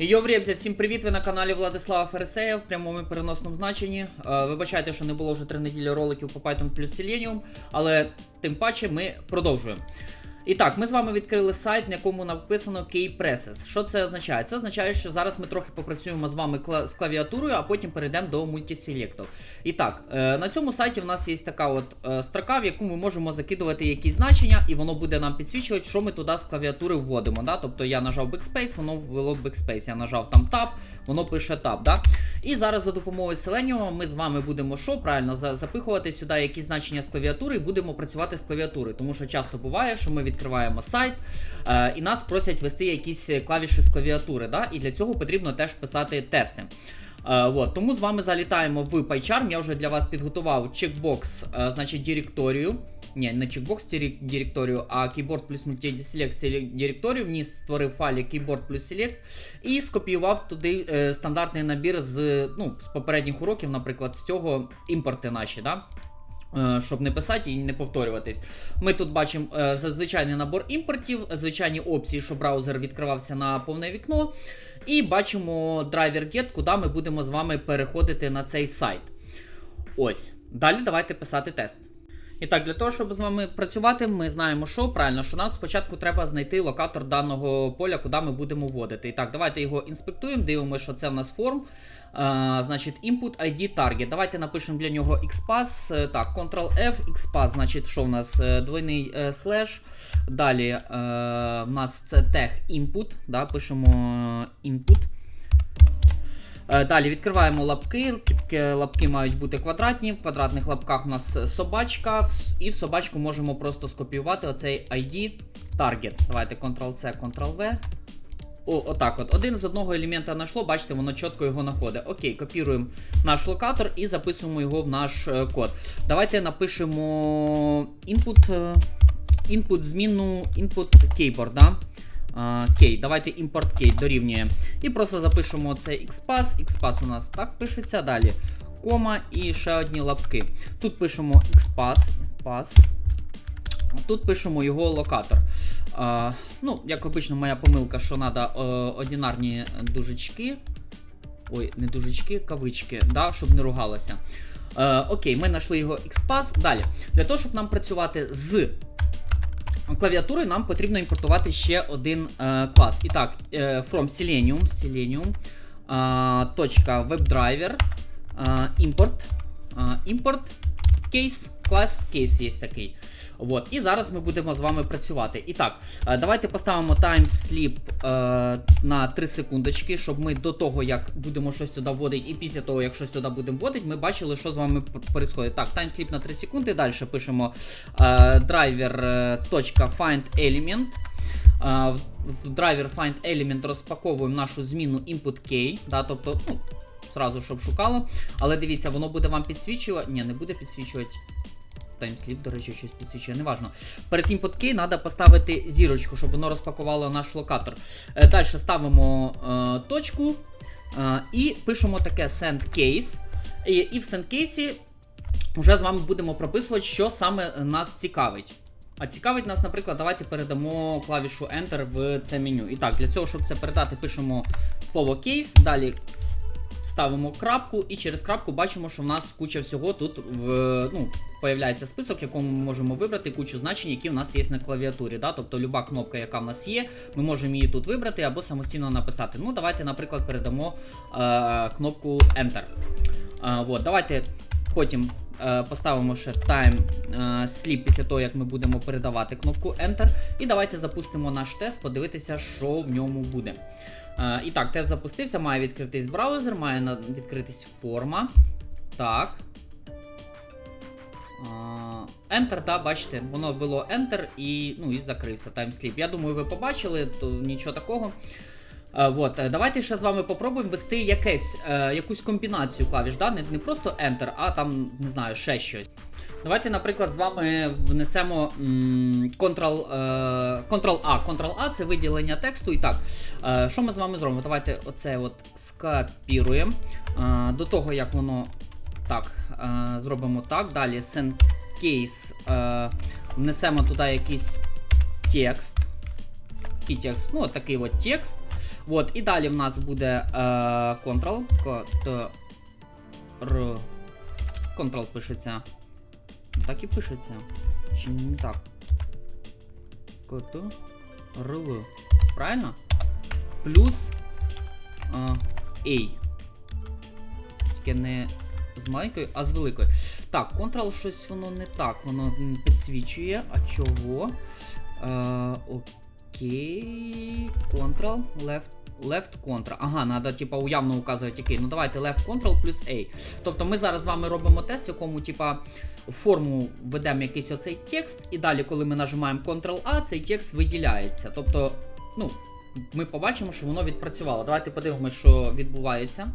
Йоврєбзя, всім привіт! Ви на каналі Владислава Фересея в прямому і переносному значенні. Е, Вибачайте, що не було вже три неділі роликів по Python плюс Selenium, але тим паче ми продовжуємо. І так, ми з вами відкрили сайт, на якому написано Keypresses. Що це означає? Це означає, що зараз ми трохи попрацюємо з вами з клавіатурою, а потім перейдемо до мультиселекту. І так, е, на цьому сайті в нас є така от е, строка, в яку ми можемо закидувати якісь значення, і воно буде нам підсвічувати, що ми туди з клавіатури вводимо. Да? Тобто я нажав Backspace, воно ввело Backspace. Я нажав там Tab, воно пише Tab. Да? І зараз за допомогою Selenium ми з вами будемо що правильно запихувати сюди якісь значення з клавіатури і будемо працювати з клавіатури. Тому що часто буває, що ми відкриваємо сайт е, і нас просять ввести якісь клавіші з клавіатури. Да? І для цього потрібно теж писати тести. Е, вот, тому з вами залітаємо в PyCharm. Я вже для вас підготував чекбокс, е, значить, директорію. Ні, не чекбокс директорію, а keyboard плюс select директорію. Вніс створив файлі keyboard плюс select і скопіював туди е, стандартний набір з, ну, з попередніх уроків, наприклад, з цього імпорти наші. Да? Е, Щоб не писати і не повторюватись. Ми тут бачимо е, звичайний набор імпортів, звичайні опції, щоб браузер відкривався на повне вікно. І бачимо драйвер get, куди ми будемо з вами переходити на цей сайт. Ось. Далі давайте писати тест. І так, для того, щоб з вами працювати, ми знаємо, що правильно, що нам спочатку треба знайти локатор даного поля, куди ми будемо вводити. І так, давайте його інспектуємо, дивимося, що це в нас форм. А, значить, input ID target. Давайте напишемо для нього XPath. Е, Так, Ctrl-F, XPath, значить, що в нас? Е, Двойний е, слеш. Далі е, в нас це тег input. Да, пишемо е, input. Е, Далі відкриваємо лапки. Тільки лапки мають бути квадратні. В квадратних лапках у нас собачка, і в собачку можемо просто скопіювати оцей ID target. Давайте Ctrl-C, Ctrl-V. О, отак от. Один з одного елемента знайшло, бачите, воно чітко його знаходить. Окей, копіруємо наш локатор і записуємо його в наш е, код. Давайте напишемо input, е, input зміну input keyboard, да? А, Кей, давайте імпорт кей дорівнює. І просто запишемо це XPath. XPath у нас так пишеться далі. Кома і ще одні лапки. Тут пишемо XPath. XPath. Тут пишемо його локатор. А, ну, як обично, моя помилка, що треба одинарні дужечки. Ой, не дужечки, кавички, да, щоб не ругалося. Е, окей, ми знайшли його XPath. Далі. Для того, щоб нам працювати з клавіатури нам потрібно імпортувати ще один е, клас. І так, е, from Selenium, Selenium, е, точка WebDriver, е, import, е, import, case, клас case є такий. Вот. І зараз ми будемо з вами працювати. І так, е, давайте поставимо timesleep е, на 3 секундочки, щоб ми до того, як будемо щось туди вводити, і після того, як щось туди будемо вводити, ми бачили, що з вами відбувається. Так, timesleep на 3 секунди. Далі пишемо е, driver е. Е, в driver find element розпаковуємо нашу зміну input key, да, тобто, ну, сразу, щоб шукало. Але дивіться, воно буде вам підсвічувати. Ні, не буде підсвічувати. Таймсліп, до речі, щось підсвічує, неважно. Перед key треба поставити зірочку, щоб воно розпакувало наш локатор. Е, Далі ставимо е, точку е, і пишемо таке send case. І, і в send case вже з вами будемо прописувати, що саме нас цікавить. А цікавить нас, наприклад, давайте передамо клавішу Enter в це меню. І так, для цього, щоб це передати, пишемо слово case, далі ставимо крапку, і через крапку бачимо, що в нас куча всього тут в, ну, появляється список, в якому ми можемо вибрати кучу значень, які в нас є на клавіатурі. Да? Тобто люба кнопка, яка в нас є, ми можемо її тут вибрати або самостійно написати. Ну, давайте, наприклад, передамо е, кнопку Enter. Е, вот, давайте потім е, поставимо ще time е, sleep після того, як ми будемо передавати кнопку Enter. І давайте запустимо наш тест, подивитися, що в ньому буде. Е, і так, тест запустився, має відкритись браузер, має відкритись форма. Так. Е, Enter, да, бачите, воно ввело Enter і, ну, і закрився таймсліп. Я думаю, ви побачили, то нічого такого. Е, вот, е, давайте ще з вами попробуємо ввести якесь, е, якусь комбінацію клавіш, да? не, не просто Enter, а там, не знаю, ще щось. Давайте, наприклад, з вами внесемо е, Ctrl-A. Ctrl-A це виділення тексту. І так, е, що ми з вами зробимо? Давайте оце от скопіруємо. Е, до того, як воно так, е, зробимо так. Далі send case е, внесемо туди якийсь текст. Який текст? Ну, от такий от текст. От, і далі в нас буде е. Ctrl. Ctrl пишеться. Так і пишеться. Чи не так? Ctrl. Правильно? Плюс а, A. Тільки не з маленькою, а з великою. Так, Ctrl щось воно не так, воно підсвічує. А чого? Е, окей. Ctrl, left. Left Ctrl. Ага, треба, типа, уявно указувати який. Ну давайте left Ctrl плюс A. Тобто ми зараз з вами робимо тест, в якому, типа, форму введемо якийсь оцей текст, і далі, коли ми нажимаємо Ctrl-A, цей текст виділяється. Тобто, ну, ми побачимо, що воно відпрацювало. Давайте подивимося, що відбувається,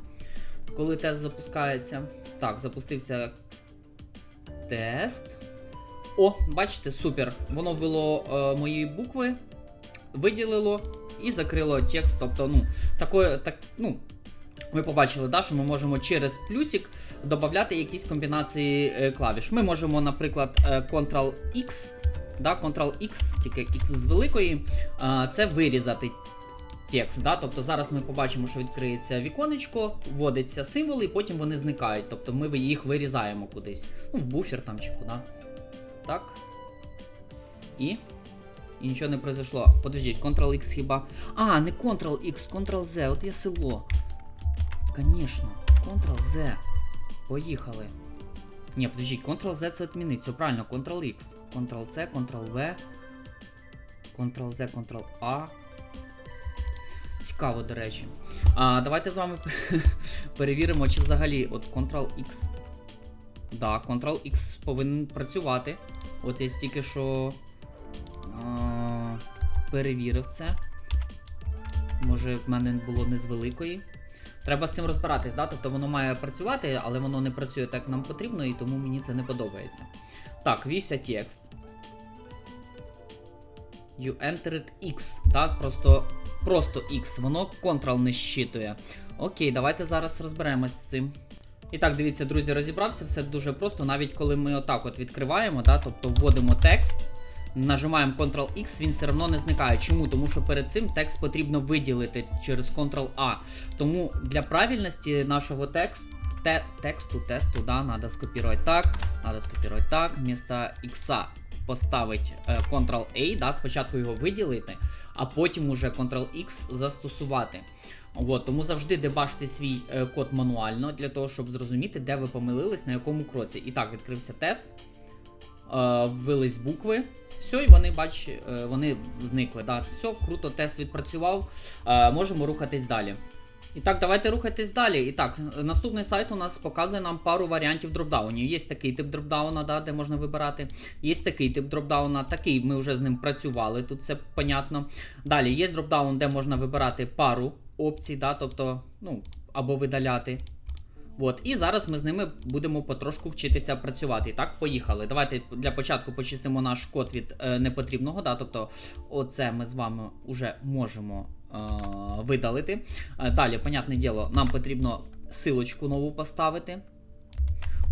коли тест запускається. Так, запустився тест. О, бачите, супер. Воно ввело е, мої букви, виділило і закрило текст. Тобто, ну, такое, так, ну, ми побачили, да, що ми можемо через плюсик додати якісь комбінації е, клавіш. Ми можемо, наприклад, е, Ctrl-X, да, Ctrl-X, тільки X з великої, це вирізати текст. Да? Тобто зараз ми побачимо, що відкриється віконечко, вводиться символи, і потім вони зникають. Тобто ми їх вирізаємо кудись. Ну, в буфер там чи куди. Так. І. І нічого не произошло. Подождіть, Ctrl-X хіба. А, не Ctrl-X, Ctrl-Z, от є село. Конечно, Ctrl-Z. Поїхали. Ні, подождіть, Ctrl-Z це відмінить. Все правильно, Ctrl-X. Ctrl-C, Ctrl-V. Ctrl-Z, Ctrl-A. Цікаво, до речі. А, Давайте з вами перевіримо, чи взагалі от Ctrl-X. Да, Ctrl-X повинен працювати. От я стільки що перевірив це. Може, в мене було не з великої. Треба з цим розбиратись, да? тобто воно має працювати, але воно не працює так, як нам потрібно, і тому мені це не подобається. Так, вівся текст. You entered X. Так, просто просто X. Воно Ctrl не щитує. Окей, давайте зараз розберемось з цим. І так, дивіться, друзі, розібрався, все дуже просто. Навіть коли ми отак от відкриваємо, да, тобто вводимо текст, нажимаємо Ctrl-X, він все одно не зникає. Чому? Тому що перед цим текст потрібно виділити через Ctrl-A. Тому для правильності нашого тексту, те, тексту, тесту, да, надо скопірувати так, надо скопірувати так, вмісто X поставити е, Ctrl-A, да, спочатку його виділити, а потім уже Ctrl-X застосувати. От, тому завжди дебажте свій е, код мануально для того, щоб зрозуміти, де ви помилились, на якому кроці. І так, відкрився тест, е, ввелись букви. Все, і вони, бач, е, вони зникли. Да. Все, круто, тест відпрацював. Е, можемо рухатись далі. І так, давайте рухатись далі. І так, наступний сайт у нас показує нам пару варіантів дропдаунів. Є такий тип дропдауна, да, де можна вибирати. Є такий тип дропдауна, такий ми вже з ним працювали, тут все понятно. Далі є дропдаун, де можна вибирати пару опцій, да, тобто, ну, або видаляти. От, і зараз ми з ними будемо потрошку вчитися працювати. І так, поїхали. Давайте для початку почистимо наш код від е, непотрібного. Да, Тобто, оце ми з вами вже можемо е, видалити. Е, далі, понятне діло, нам потрібно силочку нову поставити.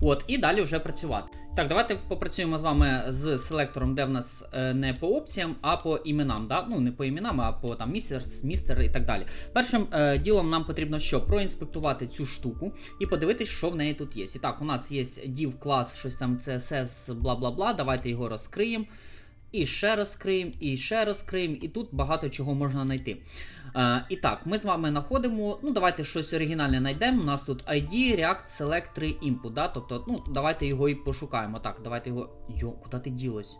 От, і далі вже працювати. Так, давайте попрацюємо з вами з селектором, де в нас е, не по опціям, а по іменам. Да? Ну, не по іменам, а по там містер, містер і так далі. Першим е, ділом нам потрібно що? Проінспектувати цю штуку і подивитись, що в неї тут є. І так, у нас є div клас, щось там CSS, бла бла бла. Давайте його розкриємо. І ще розкриємо, і ще розкриємо, і тут багато чого можна знайти. Е, і так, ми з вами знаходимо. Ну, давайте щось оригінальне знайдемо. У нас тут ID, React, Select 3 Input. Да? Тобто, ну, давайте його і пошукаємо. Так, давайте його. Йо, куди ти ділось?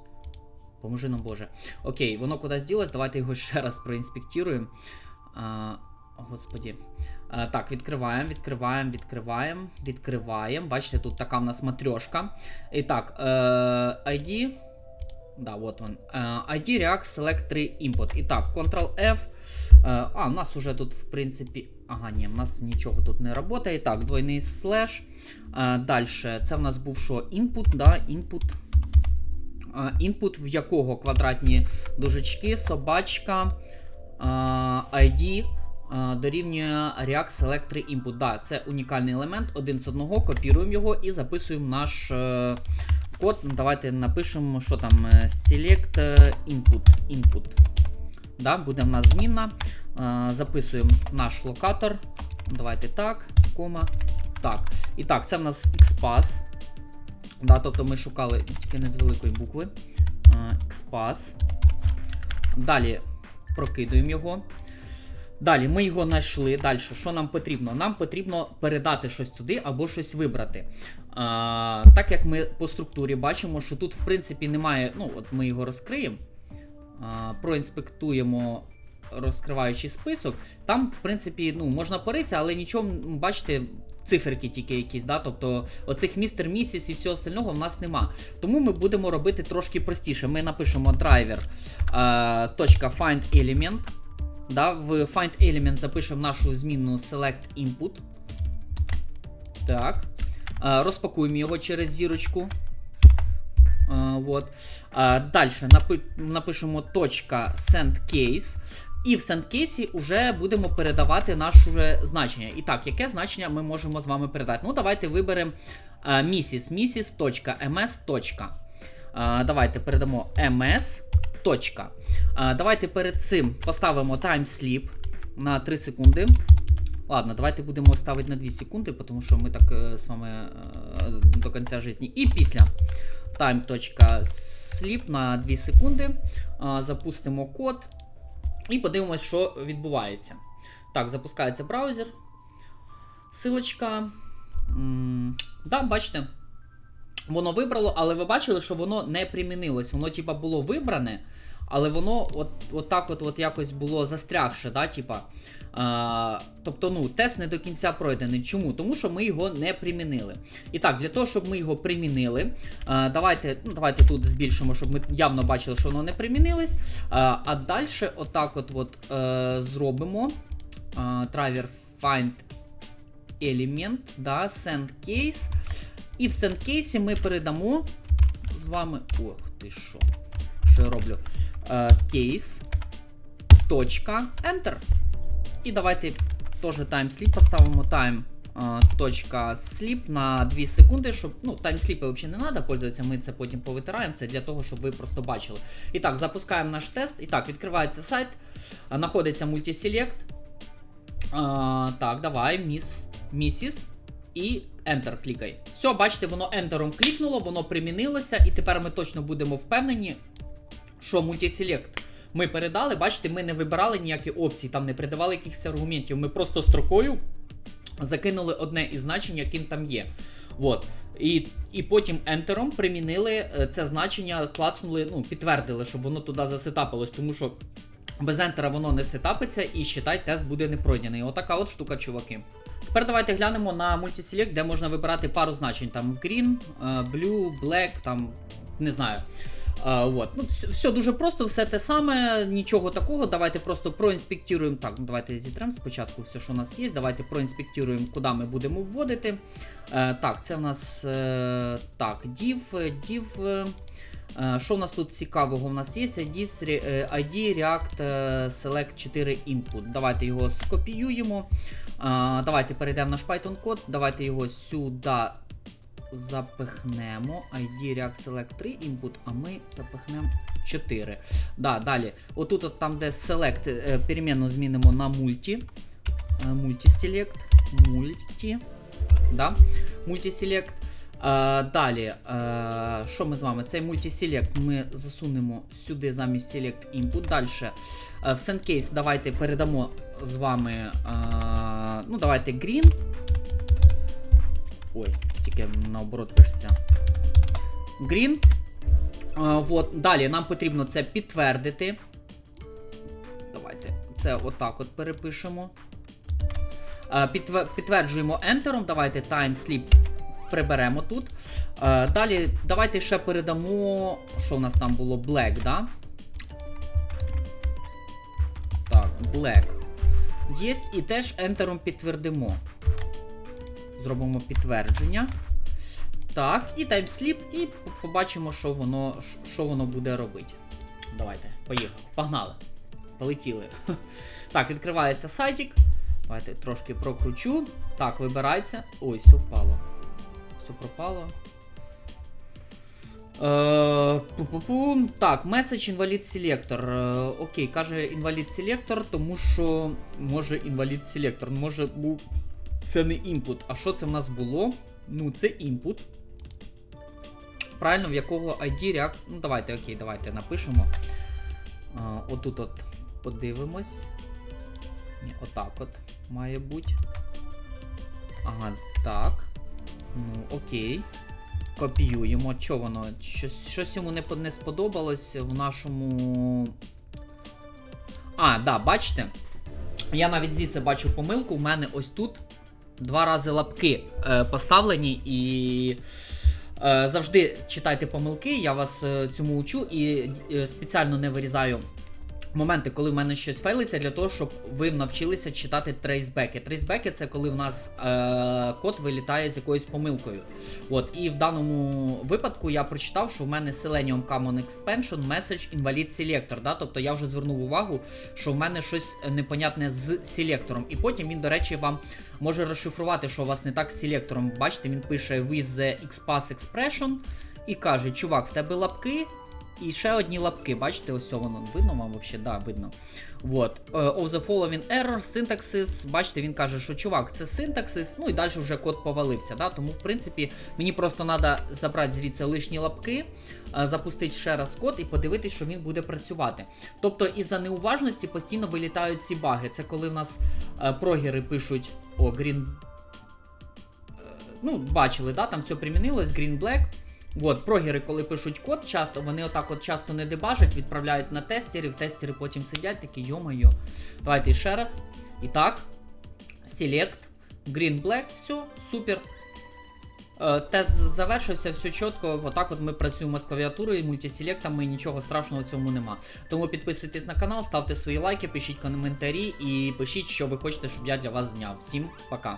Поможи нам, Боже. Окей, воно кудись ділось, давайте його ще раз проінспектуємо. А, Господі. А, так, відкриваємо, відкриваємо, відкриваємо, відкриваємо. Бачите, тут така в нас матрьошка. І так, е, ID. Да, вот он. Uh, ID React Select 3 Input. І так, Ctrl-F. Uh, а, у нас уже тут, в принципі. Ага, ні, у нас нічого тут не працює. Так, двойний слеш. Uh, Далі, це в нас був що? Input, да, input. Input, в якого квадратні дужечки, собачка, ID. Дорівнює React Select 3 Input. Да, це унікальний елемент, один з одного, копіруємо його і записуємо наш. Код. Давайте напишемо, що там Select Input. Input. Да, Буде в нас змінна. Е, записуємо наш локатор. Давайте так, кома. Так. І так, це в нас XPath. Да, тобто ми шукали тільки не з великої букви. Е, XPath. Далі прокидуємо його. Далі ми його знайшли. Далі, що нам потрібно? Нам потрібно передати щось туди або щось вибрати. А, так як ми по структурі бачимо, що тут, в принципі, немає. Ну, от ми його розкриємо, а, проінспектуємо розкриваючий список. Там, в принципі, ну, можна поритися, але нічого, бачите, циферки тільки якісь, да? тобто оцих містер місіс і всього остального в нас нема. Тому ми будемо робити трошки простіше. Ми напишемо driver е, element. Да, в find element запишемо нашу змінну select input. Так. Е, розпакуємо його через зірочку. Е, вот. Е, Далі напи- напишемо .send case. І в sendcase вже будемо передавати наше значення. І так, яке значення ми можемо з вами передати? Ну, давайте виберемо е, mrs, mrs.ms. Е, Давайте передамо ms. Точка. Е, Давайте перед цим поставимо timesleep на 3 секунди. Ладно, давайте будемо ставити на 2 секунди, тому що ми так е, з вами е, до кінця житті. І після time.sleep на 2 секунди запустимо код і подивимось, що відбувається. Так, запускається браузер. Силочка. М, Да, бачите. Воно вибрало, але ви бачили, що воно не примінилось. Воно, типа, було вибране, але воно от, от так от, от якось було застрягше, да, типа. А, тобто, ну, тест не до кінця пройдений. Чому? Тому що ми його не примінили. І так, для того, щоб ми його примінили, а, давайте ну, давайте тут збільшимо, щоб ми явно бачили, що воно не примінилось. А, а далі, отак от, от е, зробимо. А, driver find element, да, send case. І в сендкейсі ми передамо з вами. Ох ти що. Що я роблю? Е, Кейс. Точка. Enter. І давайте теж таймсліп поставимо time. е, Точка sleep на 2 секунди, щоб. Ну, таймсліпи взагалі не треба пользуватися, ми це потім повитираємо. Це для того, щоб ви просто бачили. І так, запускаємо наш тест. І так, відкривається сайт. е, Знаходиться мультиселект. Так, давай, міс, місіс. І Enter клікай. Все, бачите, воно ентером клікнуло, воно примінилося, і тепер ми точно будемо впевнені, що мультиселект ми передали. Бачите, ми не вибирали ніякі опції, там не передавали якихось аргументів. Ми просто строкою закинули одне із значень, яким там є. Вот. І, і потім ентером примінили е, це значення, клацнули, ну, підтвердили, щоб воно туди засетапилось, тому що без ентера воно не сетапиться і считай, тест буде не пройдений. Отака от штука, чуваки. Тепер давайте глянемо на мультиселект, де можна вибирати пару значень. Там green, е, blue, black, там не знаю. А, вот. ну, все, дуже просто, все те саме, нічого такого. Давайте просто проінспектуємо. Так, ну давайте зітремо спочатку все, що у нас є. Давайте проінспектуємо, куди ми будемо вводити. Е, так, це у нас е, так, div, div. е, е, Що у нас тут цікавого? У нас є ID, е, ID React е, Select 4 Input. Давайте його скопіюємо. Давайте перейдемо в наш Python код. Давайте його сюди запихнемо. ID React Select 3 input, а ми запихнемо 4. Да, далі. Отут, от там, де Select, перемену змінимо на мульті. Е, Multi-select. Multi. Да? Multi-select. Е, далі, е, що ми з вами? Цей multi-select ми засунемо сюди замість select input. Далі. Е, в SendCase давайте передамо з вами. Е, ну, давайте green. Ой, тільки наоборот пишеться. Green. А, вот. Далі нам потрібно це підтвердити. Давайте це отак от перепишемо. А, підтвер- підтверджуємо ентером. Давайте timesleep приберемо тут. А, далі давайте ще передамо. Що у нас там було? Black, да? Так, black. Є і теж ентером підтвердимо. Зробимо підтвердження. Так, і таймсліп, і побачимо, що воно, що воно буде робити. Давайте, поїхали. Погнали. Полетіли. Так, відкривається сайтик. Давайте трошки прокручу. Так, вибирається. Ой, все впало. Все пропало. Е, пу-пу-пу. Так, меседж інвалід селектор. Е, окей, каже інвалід селектор, тому що може інвалід селектор. Може був. Це не імпут. А що це в нас було? Ну, це імпут. Правильно, в якого ID реак... Ну, давайте, окей, давайте напишемо. А, отут от подивимось. Ні, отак от має бути. Ага, так. Ну, окей. Копіюємо. Що воно? Щось, щось йому не, не сподобалось в нашому. А, да, бачите? Я навіть звідси бачу помилку. У мене ось тут два рази лапки е, поставлені і. Е, завжди читайте помилки, я вас е, цьому учу і е, спеціально не вирізаю моменти, коли в мене щось фейлиться, для того, щоб ви навчилися читати трейсбеки. Трейсбеки це коли в нас е, код вилітає з якоюсь помилкою. От, і в даному випадку я прочитав, що в мене Selenium Common Expansion Message Invalid Selector. Да? Тобто я вже звернув увагу, що в мене щось непонятне з селектором. І потім він, до речі, вам може розшифрувати, що у вас не так з селектором. Бачите, він пише with the XPath expression і каже: чувак, в тебе лапки. І ще одні лапки, бачите, ось воно видно вам взагалі? Да, видно. Вот. Е, Of the following error, syntaxis. Бачите, він каже, що чувак, це синтаксис, ну і далі вже код повалився. Да? Тому, в принципі, мені просто треба забрати звідси лишні лапки, е, запустити ще раз код і подивитись, що він буде працювати. Тобто, із-за неуважності постійно вилітають ці баги. Це коли в нас е, прогери пишуть о, green. Ну, бачили, да? там все примінилось, green black. От, прогери, коли пишуть код, часто вони отак от часто не дебажать, відправляють на тестерів, тестери потім сидять, такі, йо-моє. Давайте ще раз. І так. Select, Green Black, все, супер. Е, Тест завершився, все чітко. Отак от ми працюємо з клавіатурою, мультиселектами, нічого страшного в цьому нема. Тому підписуйтесь на канал, ставте свої лайки, пишіть коментарі і пишіть, що ви хочете, щоб я для вас зняв. Всім пока.